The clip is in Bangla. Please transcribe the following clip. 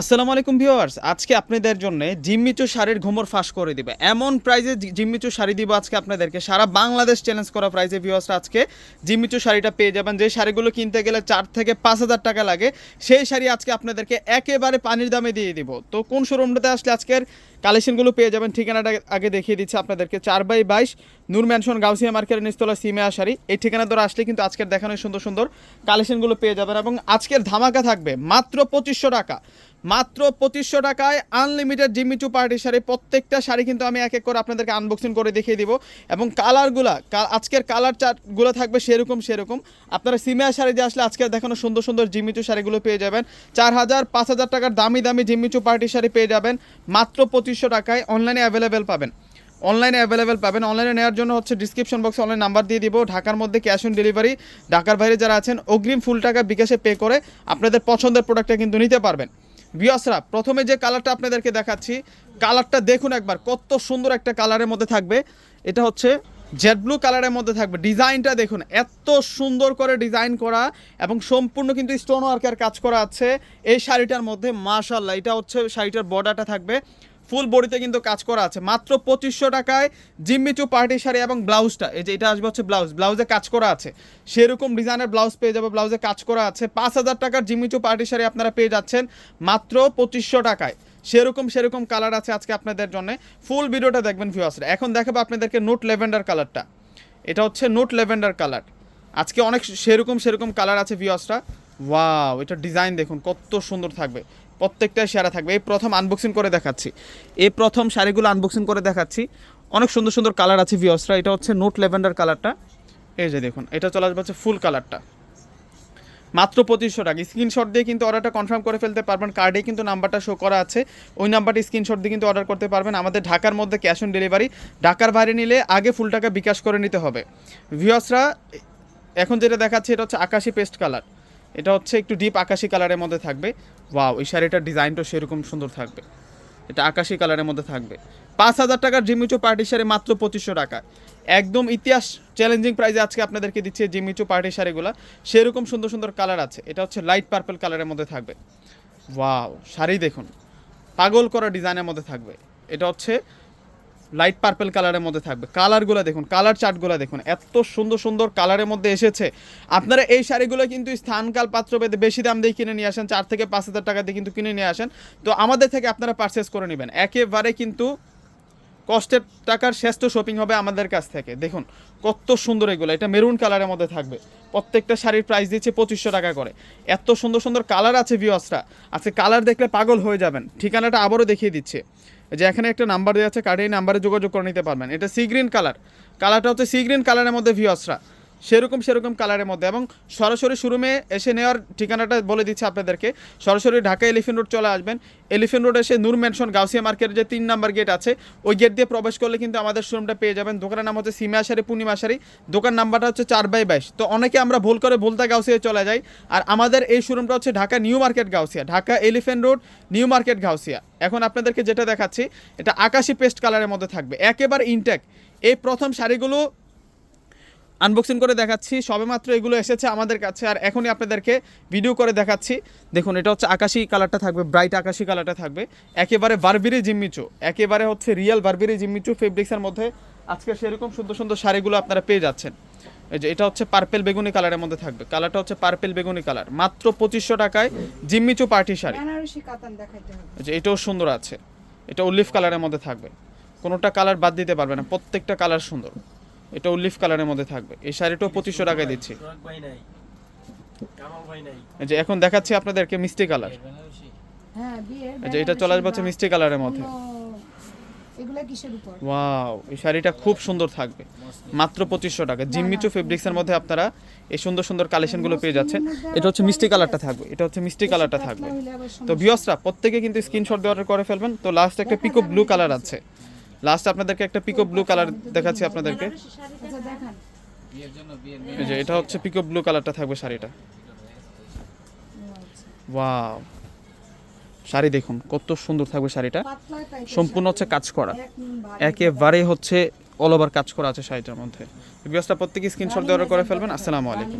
আসসালামু আলাইকুম ভিউয়ার্স, আজকে আপনাদের জন্য জিম্মিচু শাড়ির ঘুমর ফাঁস করে দিবে। এমন প্রাইজে জিম্মিচু শাড়ি দিব আজকে আপনাদেরকে। সারা বাংলাদেশ চ্যালেঞ্জ করা প্রাইজে ভিউয়ার্সরা আজকে জিম্মিচু শাড়িটা পেয়ে যাবেন। যে শাড়িগুলো কিনতে গেলে চার থেকে পাঁচ হাজার টাকা লাগে, সেই শাড়ি আজকে আপনাদেরকে একেবারে পানির দামে দিয়ে দিব। তো কোন শোরুমটাতে আসলে আজকের কালেকশনগুলো পেয়ে যাবেন, ঠিকানাটা আগে দেখিয়ে দিচ্ছি আপনাদেরকে। চার বাই বাইশ, নূর ম্যানশন গাউসিয়া মার্কেটের নিস্তলা সিমেয়া শাড়ি এই ঠিকানা ধরে আসলে কিন্তু আজকের দেখানো সুন্দর সুন্দর কালেকশনগুলো পেয়ে যাবেন। এবং আজকের ধামাকা থাকবে মাত্র পঁচিশশো টাকা। মাত্র পঁচিশশো টাকায় আনলিমিটেড জিমিচু পার্টি শাড়ি। প্রত্যেকটা শাড়ি কিন্তু আমি এক এক করে আপনাদেরকে আনবক্সিং করে দেখিয়ে দিব। এবং কালারগুলা আজকের কালার চার্টগুলো থাকবে সেরকম সেরকম। আপনারা সিমিয়া শাড়ি দিয়ে আসলে আজকের দেখানো সুন্দর সুন্দর জিমিচু শাড়িগুলো পেয়ে যাবেন। চার হাজার, পাঁচ হাজার টাকার দামি দামি জিমিচু পার্টি শাড়ি পেয়ে যাবেন। মাত্র পঁচিশশো টাকায় অনলাইনে অ্যাভেলেবেল পাবেন। অনলাইনে অ্যাভেলেবেল পাবেন। অনলাইনে নেওয়ার জন্য হচ্ছে ডিসক্রিপশন বক্সে অনলাইন নাম্বার দিয়ে দিব। ঢাকার মধ্যে ক্যাশ অন ডেলিভারি ঢাকার বাইরে যারা আছেন, অগ্রিম ফুল টাকা বিকাশে পে করে আপনাদের পছন্দের প্রোডাক্টটা কিন্তু নিতে পারবেন। বিয়াসরা প্রথমে যে কালারটা আপনাদেরকে দেখাচ্ছি, কালারটা দেখুন একবার, কত সুন্দর একটা কালারের মধ্যে থাকবে। এটা হচ্ছে জেড ব্লু কালারের মধ্যে থাকবে। ডিজাইনটা দেখুন, এত সুন্দর করে ডিজাইন করা এবং সম্পূর্ণ কিন্তু স্টোন ওয়ার্কের কাজ করা আছে এই শাড়িটার মধ্যে মাশাল্লাহ এটা হচ্ছে শাড়িটার বর্ডারটা থাকবে। ফুল বডিতে কিন্তু কাজ করা আছে। মাত্র পঁচিশশো টাকায় জিম্মিচু পার্টি শাড়ি এবং ব্লাউজটা, এই যে এটা আসবে হচ্ছে ব্লাউজ, ব্লাউজে কাজ করা আছে। সেরকম ডিজাইনের ব্লাউজ পেয়ে যাবে, ব্লাউজে কাজ করা আছে। পাঁচ হাজার টাকার জিম্মিচু পার্টি শাড়ি আপনারা পেয়ে যাচ্ছেন মাত্র পঁচিশশো টাকায়। সেরকম সেরকম কালার আছে আজকে আপনাদের জন্য। ফুল ভিডিওটা দেখবেন ভিউয়ার্সরা এখন দেখাবো আপনাদেরকে নোট লেভেন্ডার কালারটা। এটা হচ্ছে নোট লেভেন্ডার কালার। আজকে অনেক সেরকম সেরকম কালার আছে ভিউয়ার্সরা ওয়াও, এটা ডিজাইন দেখুন, কত সুন্দর থাকবে। প্রত্যেকটাই সেরা থাকবে। এই প্রথম আনবক্সিং করে দেখাচ্ছি। এই প্রথম শাড়িগুলো আনবক্সিং করে দেখাচ্ছি। অনেক সুন্দর সুন্দর কালার আছে ভিওসরা এটা হচ্ছে নোট লেভেন্ডার কালারটা এই যে দেখুন, এটা চলে আসবে হচ্ছে ফুল কালারটা মাত্র পঁচিশশো টাকা। স্ক্রিনশট দিয়ে কিন্তু অর্ডারটা কনফার্ম করে ফেলতে পারবেন। কার্ডে কিন্তু নাম্বারটা শো করা আছে। ওই নাম্বারটি স্ক্রিনশট দিয়ে কিন্তু অর্ডার করতে পারবেন। আমাদের ঢাকার মধ্যে ক্যাশ অন ডেলিভারি ঢাকার বাইরে নিলে আগে ফুল টাকা বিকাশ করে নিতে হবে। ভিউয়ার্সরা এখন যেটা দেখাচ্ছে, এটা হচ্ছে আকাশি পেস্ট কালার এটা হচ্ছে একটু ডিপ আকাশি কালারের মধ্যে থাকবে। ওয়াও এই শাড়িটার ডিজাইনটা সেরকম সুন্দর থাকবে। এটা আকাশি কালারের মধ্যে থাকবে। পাঁচ হাজার টাকার জিমিচু পার্টি শাড়ি মাত্র পঁচিশশো টাকা। একদম ইতিহাস চ্যালেঞ্জিং প্রাইজে আজকে আপনাদেরকে দিচ্ছে জিমিচু পার্টি শাড়িগুলো। সেরকম সুন্দর সুন্দর কালার আছে। এটা হচ্ছে লাইট পার্পল কালারের মধ্যে থাকবে। ওয়াও শাড়ি দেখুন। পাগল করা ডিজাইনের মধ্যে থাকবে। এটা হচ্ছে লাইট পার্পল কালারের মধ্যে থাকবে। কালারগুলো দেখুন কালার চার্টগুলো দেখুন। এত সুন্দর সুন্দর কালারের মধ্যে এসেছে। আপনারা এই শাড়িগুলো কিন্তু স্থানকাল পাত্র পেতে বেশি দাম দিয়ে কিনে নিয়ে আসেন, চার থেকে পাঁচ হাজার টাকা দিয়ে কিন্তু কিনে নিয়ে আসেন। তো আমাদের থেকে আপনারা পারচেস করে নেবেন। একেবারে কিন্তু কষ্টের টাকার শ্রেষ্ঠ শপিং হবে আমাদের কাছ থেকে। দেখুন, কত সুন্দর এগুলো। এটা মেরুন কালারের মধ্যে থাকবে। প্রত্যেকটা শাড়ির প্রাইস দিচ্ছে পঁচিশশো টাকা করে। এত সুন্দর সুন্দর কালার আছে ভিওসরা আজকে কালার দেখলে পাগল হয়ে যাবেন। ঠিকানাটা আবারও দেখিয়ে দিচ্ছে। যে এখানে একটা নাম্বার দেওয়া আছে, কার্ডে এই নাম্বারে যোগাযোগ করে নিতে পারবেন। এটা সি গ্রিন কালার কালারটা হচ্ছে সি গ্রিন কালারের মধ্যে ভিওসরা সেরকম সেরকম কালারের মধ্যে এবং সরাসরি শোরুমে এসে নেওয়ার ঠিকানাটা বলে দিচ্ছে আপনাদেরকে। সরাসরি ঢাকা এলিফেন্ট রোড চলে আসবেন। এলিফেন্ট রোড এসে নূর ম্যানশন, গাউসিয়া মার্কেটের যে তিন নাম্বার গেট আছে, ওই গেট দিয়ে প্রবেশ করলে কিন্তু আমাদের শোরুমটা পেয়ে যাবেন। দোকানের নাম হচ্ছে সিমিয়া শাড়ি পূর্ণিমা শাড়ি দোকান নাম্বারটা হচ্ছে চার বাই বাইশ। তো অনেকে আমরা ভুল করে ভুলতা গাউসিয়া চলে যাই। আর আমাদের এই শোরুমটা হচ্ছে Dhaka new market Gausia. Dhaka elephant road, new market Gausia. এখন আপনাদেরকে যেটা দেখাচ্ছি, এটা আকাশি পেস্ট কালারের মধ্যে থাকবে। একেবারে ইনটেক এই প্রথম শাড়িগুলো আনবক্সিং করে দেখাচ্ছি সবেমাত্র এগুলো এসেছে আমাদের কাছে। আর এখনই আপনাদেরকে ভিডিও করে দেখাচ্ছি। দেখুন এটা হচ্ছে আকাশি কালারটা থাকবে ব্রাইট আকাশি কালারটা থাকবে। একেবারে বারবিরি জিম্মিচু একেবারে হচ্ছে রিয়েল বারবিরি জিম্মিচু ফেব্রিক্সের মধ্যে আজকে সেরকম সুন্দর সুন্দর শাড়িগুলো আপনারা পেয়ে যাচ্ছেন। এই যে এটা হচ্ছে পার্পেল বেগুনি কালারের মধ্যে থাকবে। কালারটা হচ্ছে পার্পেল বেগুনি কালার মাত্র পঁচিশশো টাকায় জিম্মিচু পার্টি শাড়ি। যে এটাও সুন্দর আছে। এটা উল্লিফ কালারের মধ্যে থাকবে। কোনোটা কালার বাদ দিতে পারবে না প্রত্যেকটা কালার সুন্দর। এটা উল্লিফ কালারের মধ্যে থাকবে। এই শাড়িটাও পঁচিশশো টাকায় দিচ্ছি। সোহাগ ভাই নাই। কামাল ভাই নাই। এই যে এখন দেখাচ্ছি আপনাদেরকে মিষ্টি কালার। হ্যাঁ যে এটা চলে আসবে হচ্ছে মিষ্টি কালারের মধ্যে। এগুলা কিসের উপর? ওয়াও এই শাড়িটা খুব সুন্দর থাকবে। মাত্র পঁচিশশো টাকা। জিম্মিচু ফেব্রিক্সের মধ্যে আপনারা এই সুন্দর সুন্দর কালেকশনগুলো পেয়ে যাচ্ছেন। এটা হচ্ছে মিষ্টি কালারটা থাকবে। এটা হচ্ছে মিষ্টি কালারটা থাকবে। তো। ভিওসরা প্রত্যেকে কিন্তু স্ক্রিনশট দিয়ে অর্ডার করে ফেলবেন। তো লাস্ট একটা পিকো ব্লু কালার আছে। লাস্ট আপনাদেরকে একটা পিকো ব্লু কালার দেখাচ্ছি আপনাদেরকে। যে, এটা হচ্ছে পিকো ব্লু কালারটা থাকবে শাড়িটা। ওয়াও শাড়ি দেখুন, কত সুন্দর থাকবে শাড়িটা। সম্পূর্ণ হচ্ছে কাজ করা। একেবারে হচ্ছে অল ওভার কাজ করা আছে শাড়িটার মধ্যে। ভিউয়ার্সটা প্রত্যেকে স্ক্রিনশট দিয়ে অর্ডার করে ফেলবেন। আসসালামু আলাইকুম।